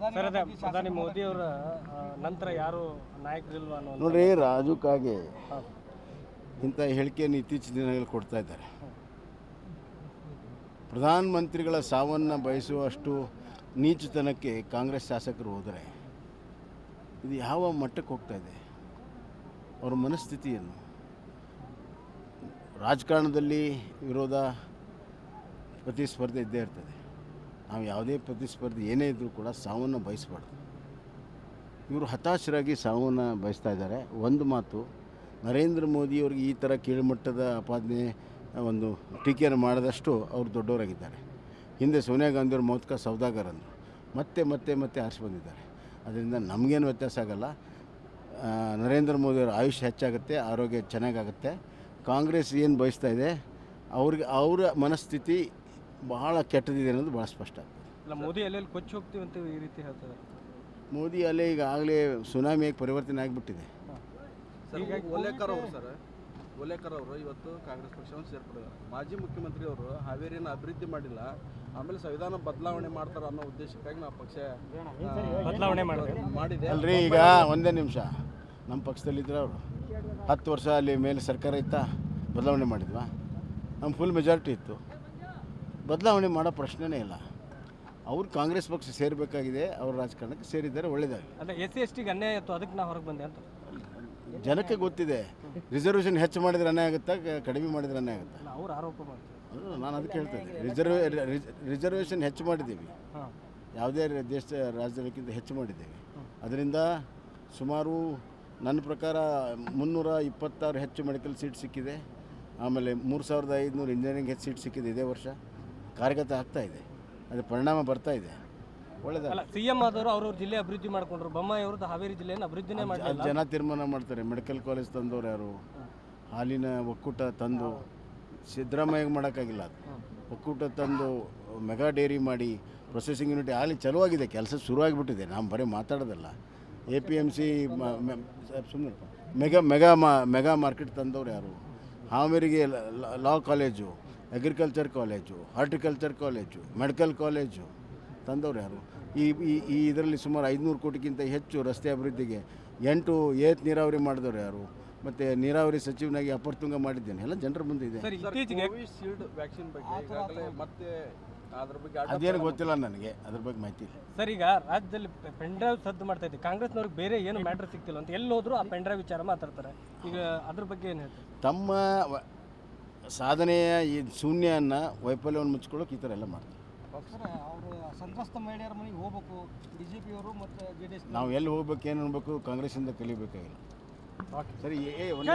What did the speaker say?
Sir ಅದೇ ಪ್ರಧಾನಿ ಮೋದಿ ಅವರ ನಂತರ ಯಾರು ನಾಯಕರಿಲ್ವಾ ಅನ್ನೋ ನೋಡ್ರಿ ರಾಜು ಕಾಗೆ ಹೌದು. ಇಂಥ ಹೇಳಿಕೆಯನ್ನು ಇತ್ತೀಚಿನ ದಿನಗಳಲ್ಲಿ ಕೊಡ್ತಾ ಇದ್ದಾರೆ. ಪ್ರಧಾನಮಂತ್ರಿಗಳ ಸಾವನ್ನು ಬಯಸುವಷ್ಟು ನೀಚತನಕ್ಕೆ ಕಾಂಗ್ರೆಸ್ ಶಾಸಕರು ಹೋದರೆ ಇದು ಯಾವ ಮಟ್ಟಕ್ಕೆ ಹೋಗ್ತಾ ಇದೆ? ಅವರ ಮನಸ್ಥಿತಿಯನ್ನು ರಾಜಕಾರಣದಲ್ಲಿ ವಿರೋಧ ಪ್ರತಿಸ್ಪರ್ಧೆ ಇದ್ದೇ ಇರ್ತದೆ. ನಾವು ಯಾವುದೇ ಪ್ರತಿಸ್ಪರ್ಧಿ ಏನೇ ಇದ್ದರೂ ಕೂಡ ಸಾವನ್ನು ಬಯಸಬಾರ್ದು. ಇವರು ಹತಾಶರಾಗಿ ಸಾವನ್ನು ಬಯಸ್ತಾ ಇದ್ದಾರೆ. ಒಂದು ಮಾತು, ನರೇಂದ್ರ ಮೋದಿಯವ್ರಿಗೆ ಈ ಥರ ಕೀಳುಮಟ್ಟದ ಆಪಾದನೆ ಒಂದು ಟೀಕೆಯನ್ನು ಮಾಡಿದಷ್ಟು ಅವರು ದೊಡ್ಡವರಾಗಿದ್ದಾರೆ. ಹಿಂದೆ ಸೋನಿಯಾ ಗಾಂಧಿಯವರು ಮೌತ್ಕ ಸೌದಾಗರ್ ಮತ್ತೆ ಮತ್ತೆ ಮತ್ತೆ ಆರಿಸಿ ಬಂದಿದ್ದಾರೆ. ಅದರಿಂದ ನಮಗೇನು ವ್ಯತ್ಯಾಸ ಆಗಲ್ಲ. ನರೇಂದ್ರ ಮೋದಿಯವರ ಆಯುಷ್ಯ ಹೆಚ್ಚಾಗುತ್ತೆ, ಆರೋಗ್ಯ ಚೆನ್ನಾಗಾಗುತ್ತೆ. ಕಾಂಗ್ರೆಸ್ ಏನು ಬಯಸ್ತಾ ಇದೆ? ಅವ್ರಿಗೆ, ಅವರ ಮನಸ್ಥಿತಿ ಬಹಳ ಕೆಟ್ಟದಿದೆ ಅನ್ನೋದು ಭಾಳ ಸ್ಪಷ್ಟ ಆಗ್ತದೆ. ಇಲ್ಲ ಮೋದಿ ಅಲ್ಲೆಲ್ಲಿ ಕೊಚ್ಚಿ ಹೋಗ್ತೀವಿ ಅಂತ ಈ ರೀತಿ ಹೇಳ್ತಾರೆ. ಮೋದಿ ಅಲ್ಲೇ ಈಗಾಗಲೇ ಸುನಾಮಿಯಾಗಿ ಪರಿವರ್ತನೆ ಆಗಿಬಿಟ್ಟಿದೆ. ಓಲೇಕರ್ ಅವರು ಸರ್ ಓಲೇಕರ್ ಅವರು ಇವತ್ತು ಕಾಂಗ್ರೆಸ್ ಪಕ್ಷವನ್ನು ಸೇರ್ಪಡಿದ್ದಾರೆ ಮಾಜಿ ಮುಖ್ಯಮಂತ್ರಿ ಅವರು ಹಾವೇರಿಯನ್ನು ಅಭಿವೃದ್ಧಿ ಮಾಡಿಲ್ಲ ಆಮೇಲೆ ಸಂವಿಧಾನ ಬದಲಾವಣೆ ಮಾಡ್ತಾರೆ ಅನ್ನೋ ಉದ್ದೇಶಕ್ಕಾಗಿ ನಾವು ಪಕ್ಷ ಬದಲಾವಣೆ ಮಾಡಿದೆ? ಮಾಡಿದೆ. ಅಲ್ರಿ ಈಗ ಒಂದೇ ನಿಮಿಷ. ನಮ್ಮ ಪಕ್ಷದಲ್ಲಿದ್ದರು ಅವರು ಹತ್ತು ವರ್ಷ ಅಲ್ಲಿ ಮೇಲೆ ಸರ್ಕಾರ ಇತ್ತಾ ಬದಲಾವಣೆ ಮಾಡಿದ್ವಾ? ನಮ್ಮ ಫುಲ್ ಮೆಜಾರಿಟಿ ಇತ್ತು. ಬದಲಾವಣೆ ಮಾಡೋ ಪ್ರಶ್ನೆನೇ ಇಲ್ಲ. ಅವ್ರು ಕಾಂಗ್ರೆಸ್ ಪಕ್ಷ ಸೇರಬೇಕಾಗಿದೆ ಅವ್ರ ರಾಜಕಾರಣಕ್ಕೆ ಸೇರಿದ್ದಾರೆ ಒಳ್ಳೆಯದಾಗಿ ಅಲ್ಲ ಎಸ್ ಸಿ ಎಸ್ ಟಿಗೆ ಅನ್ಯಾಯ ಇತ್ತು ಅದಕ್ಕೆ ನಾವು ಹೊರಗೆ ಬಂದೆ ಅಂತ. ಜನಕ್ಕೆ ಗೊತ್ತಿದೆ ರಿಸರ್ವೇಷನ್ ಹೆಚ್ಚು ಮಾಡಿದ್ರೆ ಅನ್ಯಾಯ ಆಗುತ್ತಾ ಕ- ಕಡಿಮೆ ಮಾಡಿದ್ರೆ ಅನ್ಯಾಯ ಆಗುತ್ತಾ? ಅಲ್ಲ ಅವ್ರು ಆರೋಪ ಮಾಡ್ತಾರೆ. ಅದು ನಾನು ಅದಕ್ಕೆ ಹೇಳ್ತಾ ರಿಸರ್ವ್ ರಿಸರ್ವೇ ರಿಸರ್ವೇಷನ್ ಹೆಚ್ಚು ಮಾಡಿದ್ದೀವಿ. ಹಾಂ. ಯಾವುದೇ ದೇಶ ದೇಶದ ರಾಜ್ಯದಕ್ಕಿಂತ ಹೆಚ್ಚು ಮಾಡಿದ್ದೇವೆ. ಅದರಿಂದ ಸುಮಾರು ನನ್ನ ಪ್ರಕಾರ ಮುನ್ನೂರ ಇಪ್ಪತ್ತಾರು ಹೆಚ್ಚು ಮೆಡಿಕಲ್ ಸೀಟ್ ಸಿಕ್ಕಿದೆ. ಆಮೇಲೆ ಮೂರು ಸಾವಿರದ ಐದುನೂರು ಇಂಜಿನಿಯರಿಂಗ್ ಹೆಚ್ಚು ಸೀಟ್ ಸಿಕ್ಕಿದೆ ಇದೇ ವರ್ಷ. ಕಾರ್ಯಗತ ಆಗ್ತಾ ಇದೆ. ಅದು ಪರಿಣಾಮ ಬರ್ತಾ ಇದೆ. ಒಳ್ಳೆಯದಲ್ಲ ಸಿ ಎಂ ಆದವರು ಅವ್ರವ್ರ ಜಿಲ್ಲೆ ಅಭಿವೃದ್ಧಿ ಮಾಡ್ಕೊಂಡ್ರು. ಬೊಮ್ಮಾಯಿ ಅವ್ರದ್ದು ಹಾವೇರಿ ಜಿಲ್ಲೆಯನ್ನು ಅಭಿವೃದ್ಧಿನೇ ಅದು ಜನ ತೀರ್ಮಾನ ಮಾಡ್ತಾರೆ. ಮೆಡಿಕಲ್ ಕಾಲೇಜ್ ತಂದವ್ರು ಯಾರು? ಹಾಲಿನ ಒಕ್ಕೂಟ ತಂದು ಸಿದ್ದರಾಮಯ್ಯಗೆ ಮಾಡೋಕ್ಕಾಗಿಲ್ಲ ಅದು. ಒಕ್ಕೂಟ ತಂದು ಮೆಗಾ ಡೇರಿ ಮಾಡಿ ಪ್ರೊಸೆಸಿಂಗ್ ಯೂನಿಟ್ ಅಲ್ಲಿ ಚಲುವಾಗಿದೆ. ಕೆಲಸ ಶುರುವಾಗಿಬಿಟ್ಟಿದೆ. ನಾವು ಬರೀ ಮಾತಾಡೋದಲ್ಲ. ಎ ಪಿ ಎಂ ಸಿ ಸುಮ್ಮನೆ ಮೆಗಾ ಮೆಗಾ ಮಾ ಮೆಗಾ ಮಾರ್ಕೆಟ್ ತಂದವ್ರು ಯಾರು? ಹಾವೇರಿಗೆ law college. Agriculture college horticulture college medical college ತಂದವ್ರು ಯಾರು? ಈ ಈ- ಈ ಇದರಲ್ಲಿ ಸುಮಾರು ಐದುನೂರು ಕೋಟಿಗಿಂತ ಹೆಚ್ಚು ರಸ್ತೆ ಅಭಿವೃದ್ಧಿಗೆ ಎಂಟು ಏತ್ ನೀರಾವರಿ ಮಾಡಿದವರು ಯಾರು? ಮತ್ತು ನೀರಾವರಿ ಸಚಿವನಾಗಿ ಅಪರ್ತುಂಗ ಮಾಡಿದ್ದೇನೆ. ಎಲ್ಲ ಜನರ ಮುಂದೆ ಇದೆ. ಸರ್ ಸರ್ ಇತ್ತೀಚೆಗೆ ಕೋವಿಶೀಲ್ಡ್ ವ್ಯಾಕ್ಸಿನ್ ಬಗ್ಗೆ ಈಗಾಗಲೇ ಮತ್ತೆ ಅದ್ರ ಬಗ್ಗೆ ಅಡ್ಡ ಅದೇನು ಗೊತ್ತಿಲ್ಲ ನನಗೆ. ಅದ್ರ ಬಗ್ಗೆ ಮಾಹಿತಿ ಇಲ್ಲ. ಸರ್ ಈಗ ರಾಜ್ಯದಲ್ಲಿ ಪೆಂಡ್ರೈವ್ ಸದ್ದು ಮಾಡ್ತಾ ಇದ್ದೆ. ಕಾಂಗ್ರೆಸ್ನವ್ರಿಗೆ ಬೇರೆ ಏನು ಮ್ಯಾಟ್ರ್ ಸಿಗ್ತಿಲ್ಲ ಅಂತ ಎಲ್ಲಿ ಹೋದ್ರು ಆ ಪೆಂಡ್ರೈವ್ ವಿಚಾರ ಮಾತಾಡ್ತಾರೆ. ಈಗ ಅದ್ರ ಬಗ್ಗೆ ಏನು ಹೇಳ್ತಾರೆ? ತಮ್ಮ ಸಾಧನೆಯ ಈ ಶೂನ್ಯವನ್ನು ವೈಫಲ್ಯವನ್ನು ಮುಚ್ಕೊಳ್ಳೋಕೆ ಈ ಥರ ಎಲ್ಲ ಮಾಡ್ತಾರೆ. ಅವರು ಸಂತ್ರಸ್ತ ಮಹಿಳೆಯರ ಮನೆಗೆ ಹೋಗ್ಬೇಕು ಬಿ ಜೆ ಪಿಯವರು ಮತ್ತು ಜೆ ಡಿ ಎಸ್ ನಾವು ಎಲ್ಲಿ ಹೋಗ್ಬೇಕು ಏನು ಅನ್ಬೇಕು ಕಾಂಗ್ರೆಸ್ಸಿಂದ ಕಲಿಬೇಕಾಗಿಲ್ಲ. ಓಕೆ. ಸರಿ ಏ ಒಂದು